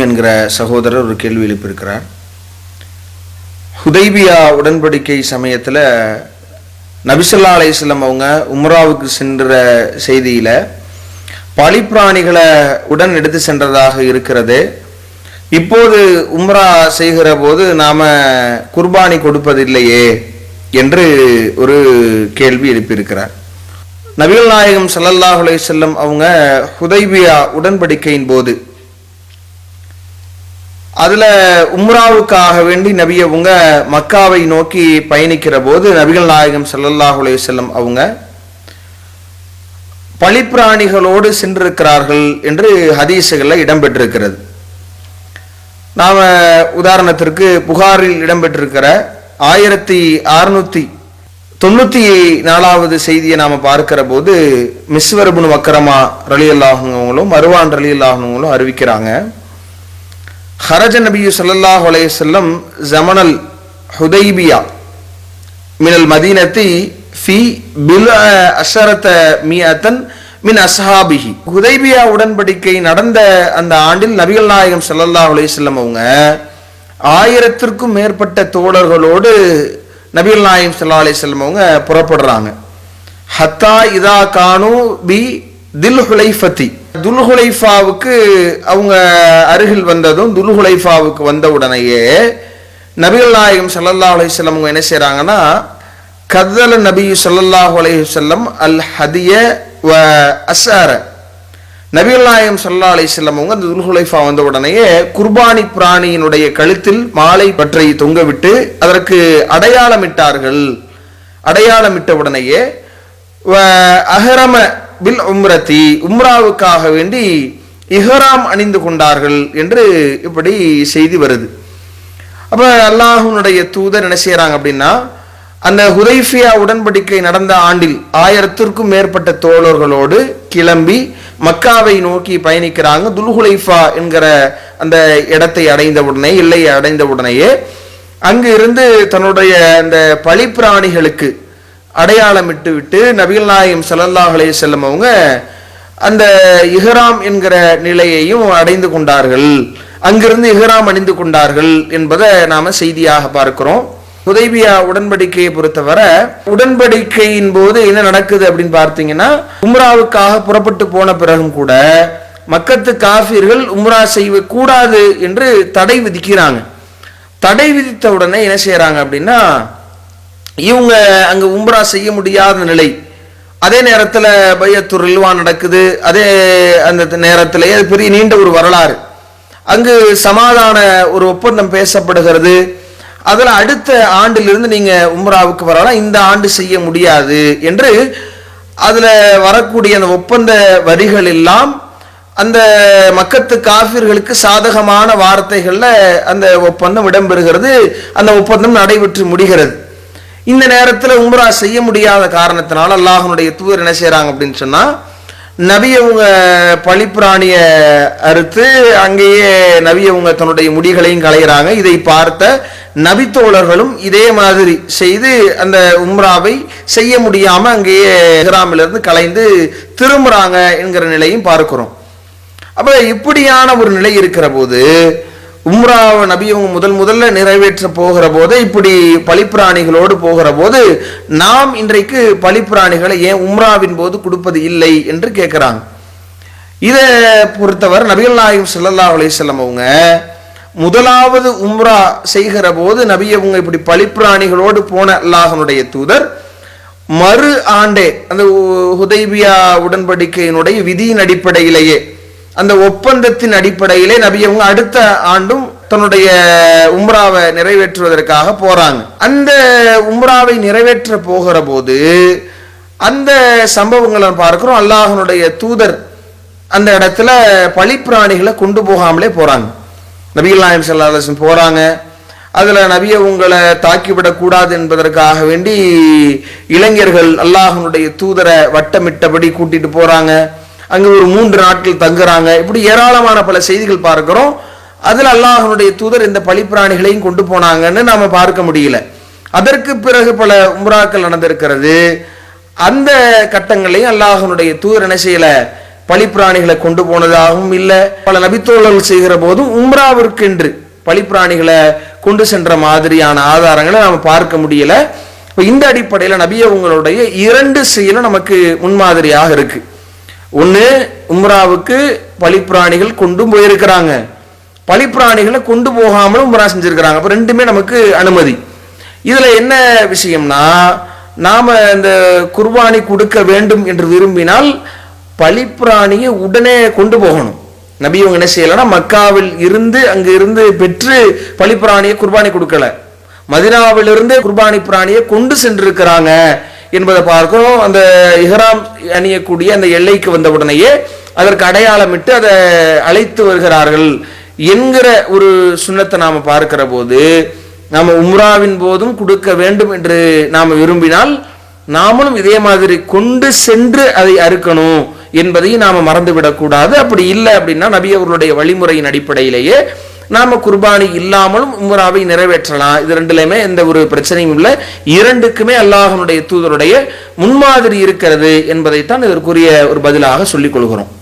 என்கிற சகோதரர் ஒரு கேள்வி எழுப்பியிருக்கிறார். ஹுதைபியா உடன்படிக்கை சமயத்தில் நபிசல்லா அலையம் அவங்க உம்ராவுக்கு சென்ற செய்தியில் பழிப்பிராணிகளை உடன் எடுத்து சென்றதாக இருக்கிறது. இப்போது உம்ரா செய்கிற போது நாம குர்பானி கொடுப்பதில்லையே என்று ஒரு கேள்வி எழுப்பியிருக்கிறார். நபிகள் நாயகம் சல்லல்லாஹ் அலைஹி அவங்க ஹுதைபியா உடன்படிக்கையின் போது அதில் உம்ராவுக்காக வேண்டி நபி அவங்க மக்காவை நோக்கி பயணிக்கிற போது நபிகள் நாயகம் ஸல்லல்லாஹு செல்லம் அவங்க பழிப்பிராணிகளோடு சென்றிருக்கிறார்கள் என்று ஹதீஸுகளில் இடம்பெற்றிருக்கிறது. நாம் உதாரணத்திற்கு புகாரில் இடம்பெற்றிருக்கிற ஆயிரத்தி அறுநூத்தி தொண்ணூற்றி நாலாவது செய்தியை நாம் பார்க்கிற போது மிஸ்வரபுன் வக்கரமா ரலியல்லாகுங்களும் மருவான் ரலியல்லாகுங்களும் அறிவிக்கிறாங்க. ஹரஜ நபியு சல்லாஹ் அலைஹி வஸல்லம் ஜமனல் ஹுதைபியா மினல் மதீனத்தி ஃபி பில் அஷரத மியத்தன் மின் அஸ்ஹாபிஹி ஹுதைபியா உடன்படிக்கை நடந்த அந்த ஆண்டில் நபிகள் நாயகம் ஸல்லல்லாஹு அலையம் அவங்க ஆயிரத்திற்கும் மேற்பட்ட தோழர்களோடு நபிகள் நாயகம் சல்லா அலைஹி அவங்க புறப்படுறாங்க. ஹத்தா இதா கானு பி தில் ஹுலைஃபத்தி. துல்ஹுலைஃபாவுக்கு அவங்க அருகில் வந்ததும் துல்ஹுலைஃபாவுக்கு வந்த உடனேயே நபிகள் நாயகம் ஸல்லல்லாஹு அலைஹி அவங்க என்ன செய்கிறாங்கன்னா கதல நபி ஸல்லல்லாஹு அலைஹி செல்லம் அல் ஹதிய வ அஸ்ஸார நபிகள் நாயகம் சல்லா அலைஹி வஸல்லம் அவங்க அந்த துல்ஹுலைஃபா வந்த உடனேயே குர்பானி பிராணியினுடைய கழுத்தில் மாலை பற்றை தொங்கவிட்டு அதற்கு அடையாளமிட்டார்கள். அடையாளமிட்ட உடனேயே வ பில் உம்ரதி உம்ராவுக்காக வேண்டி இஹராம் அணிந்து கொண்டார்கள் என்று இப்படி செய்தி வருது அப்போ அல்லாஹுனுடைய தூதர் என்ன செய்கிறாங்க அப்படின்னா அந்த ஹுதைஃபியா உடன்படிக்கை நடந்த ஆண்டில் ஆயிரத்திற்கும் மேற்பட்ட தோழர்களோடு கிளம்பி மக்காவை நோக்கி பயணிக்கிறாங்க துல்ஹுலைஃபா என்கிற அந்த இடத்தை அடைந்த உடனே எல்லையை அடைந்த உடனேயே அங்கு இருந்து தன்னுடைய அந்த பழிப்பிராணிகளுக்கு அடையாளமிட்டு விட்டு நபிகள் நாயகம் ஸல்லல்லாஹு அலைஹி அவங்க அந்த இஹராம் என்கிற நிலையையும் அடைந்து கொண்டார்கள். அங்கிருந்து இஹராம் அணிந்து கொண்டார்கள் என்பதை நாம செய்தியாக பார்க்கிறோம். உதவியா உடன்படிக்கையை பொறுத்தவரை உடன்படிக்கையின் போது என்ன நடக்குது அப்படின்னு பார்த்தீங்கன்னா உம்ராவுக்காக புறப்பட்டு போன பிறகும் கூட மக்கத்து காஃபிர்கள் உம்ரா செய்ய கூடாது என்று தடை விதிக்கிறாங்க. தடை விதித்த உடனே என்ன செய்யறாங்க அப்படின்னா இவங்க அங்க உம்ரா செய்ய முடியாத நிலை. அதே நேரத்தில் பையத்து ரில்வா நடக்குது. அதே அந்த நேரத்திலேயே அது பெரிய நீண்ட ஒரு வரலாறு. அங்கு சமாதான ஒரு ஒப்பந்தம் பேசப்படுகிறது. அதில் அடுத்த ஆண்டிலிருந்து நீங்கள் உம்ராவுக்கு வரலாம். இந்த ஆண்டு செய்ய முடியாது என்று அதில் வரக்கூடிய அந்த ஒப்பந்த வரிகள் எல்லாம் அந்த மக்கத்து காஃபிர்களுக்கு சாதகமான வார்த்தைகளில் அந்த ஒப்பந்தம் இடம்பெறுகிறது. அந்த ஒப்பந்தம் நடைபெற்று முடிகிறது. இந்த நேரத்தில் உம்ரா செய்ய முடியாத காரணத்தினால அல்லாஹனுடைய தூர் என்ன செய்கிறாங்க அப்படின்னு சொன்னால் நவியவங்க பழிப்பிராணியை பழிப்பிராணிய அறுத்து அங்கேயே நவியவங்க தன்னுடைய முடிகளையும் களைகிறாங்க இதை பார்த்த நபித்தோழர்களும் இதே மாதிரி செய்து அந்த உம்ராவை செய்ய முடியாமல் அங்கேயே இருந்து கலைந்து திரும்புகிறாங்க என்கிற நிலையும் பார்க்கிறோம். அப்போ இப்படியான ஒரு நிலை இருக்கிற போது உம்ராவை நபியவங்க முதல் முதல்ல நிறைவேற்ற போகிற போது இப்படி பழிப்பிராணிகளோடு போகிற போது நாம் இன்றைக்கு பழிப்பிராணிகளை ஏன் உம்ராவின் போது கொடுப்பது இல்லை என்று கேட்குறாங்க. இதை பொறுத்தவர் நபிகள் நாயகம் ஸல்லல்லாஹு அலிசல்லம் அவங்க முதலாவது உம்ரா செய்கிற போது நபி அவங்க இப்படி பழிப்பிராணிகளோடு போன அல்லாஹனுடைய தூதர் மறு ஆண்டே அந்த உதைபியா ஹுதைபியா உடன்படிக்கையினுடைய விதியின் அடிப்படையிலேயே அந்த ஒப்பந்தத்தின் அடிப்படையிலே நபி அவங்க அடுத்த ஆண்டும் தன்னுடைய உம்ராவை நிறைவேற்றுவதற்காக போறாங்க. அந்த உம்ராவை நிறைவேற்ற போகிற போது அந்த சம்பவங்களை பார்க்கிறோம். அல்லாஹனுடைய தூதர் அந்த இடத்துல பழிப்பிராணிகளை கொண்டு போகாமலே போறாங்க. நபிகள் நாயம் செல்லாதம் போறாங்க. அதுல நபிய உங்களை தாக்கிவிடக்கூடாது என்பதற்காக வேண்டி இளைஞர்கள் அல்லாஹனுடைய தூதரை வட்டமிட்டபடி கூட்டிட்டு போறாங்க. அங்கே ஒரு மூன்று நாட்கள் தங்குறாங்க. இப்படி ஏராளமான பல செய்திகள் பார்க்குறோம். அதில் அல்லாஹனுடைய தூதர் இந்த பழிப்பிராணிகளையும் கொண்டு போனாங்கன்னு நாம் பார்க்க முடியல. அதற்கு பிறகு பல உம்ராக்கள் நடந்திருக்கிறது. அந்த கட்டங்களையும் அல்லாஹனுடைய தூதர் என்ன செய்யல? பழிப்பிராணிகளை கொண்டு போனதாகவும் இல்லை. பல நபித்தோழர்கள் செய்கிற போதும் உம்ராவிற்கென்று பழிப்பிராணிகளை கொண்டு சென்ற மாதிரியான ஆதாரங்களை நாம் பார்க்க முடியல. இப்போ இந்த அடிப்படையில் நபியவங்களுடைய இரண்டு செயலும் நமக்கு முன்மாதிரியாக இருக்குது ஒன்று உம்ராவுக்கு பலிப்பிராணிகள் கொண்டும் போயிருக்கிறாங்க. பலிப்பிராணிகளை கொண்டு போகாமலும் உம்ரா செஞ்சுருக்கிறாங்க. அப்போ ரெண்டுமே நமக்கு அனுமதி. இதில் என்ன விஷயம்னா நாம் இந்த குர்பானி கொடுக்க வேண்டும் என்று விரும்பினால் பலிப்பிராணியை உடனே கொண்டு போகணும். நபி அவங்க என்ன செய்யலைன்னா மக்காவில் இருந்து அங்கே இருந்து பெற்று பலிப்பிராணியை குர்பானி கொடுக்கல. மதினாவிலிருந்து குர்பானி பிராணியை கொண்டு சென்றிருக்கிறாங்க. என்பதை பார்க்கிறோம். அந்த இஹ்ராம் அணியக்கூடிய அந்த எல்லைக்கு வந்தவுடனேயே அதற்கு அடையாளமிட்டு அதை அழைத்து வருகிறார்கள் என்கிற ஒரு சுண்ணத்தை நாம் பார்க்கிற போது நாம் உம்ராவின் போதும் கொடுக்க வேண்டும் என்று நாம் விரும்பினால் நாமளும் இதே மாதிரி கொண்டு சென்று அதை அறுக்கணும் என்பதையும் நாம் மறந்துவிடக்கூடாது. அப்படி இல்லை அப்படின்னா நபி அவர்களுடைய வழிமுறையின் அடிப்படையிலேயே நாம குர்பானி இல்லாமலும் உம்ராவை நிறைவேற்றலாம். இது ரெண்டுலையுமே எந்த ஒரு பிரச்சனையும் இல்லை. இரண்டுக்குமே அல்லாஹனுடைய தூதருடைய முன்மாதிரி இருக்கிறது என்பதைத்தான் இதற்குரிய ஒரு பதிலாக சொல்லிக் கொள்கிறோம்.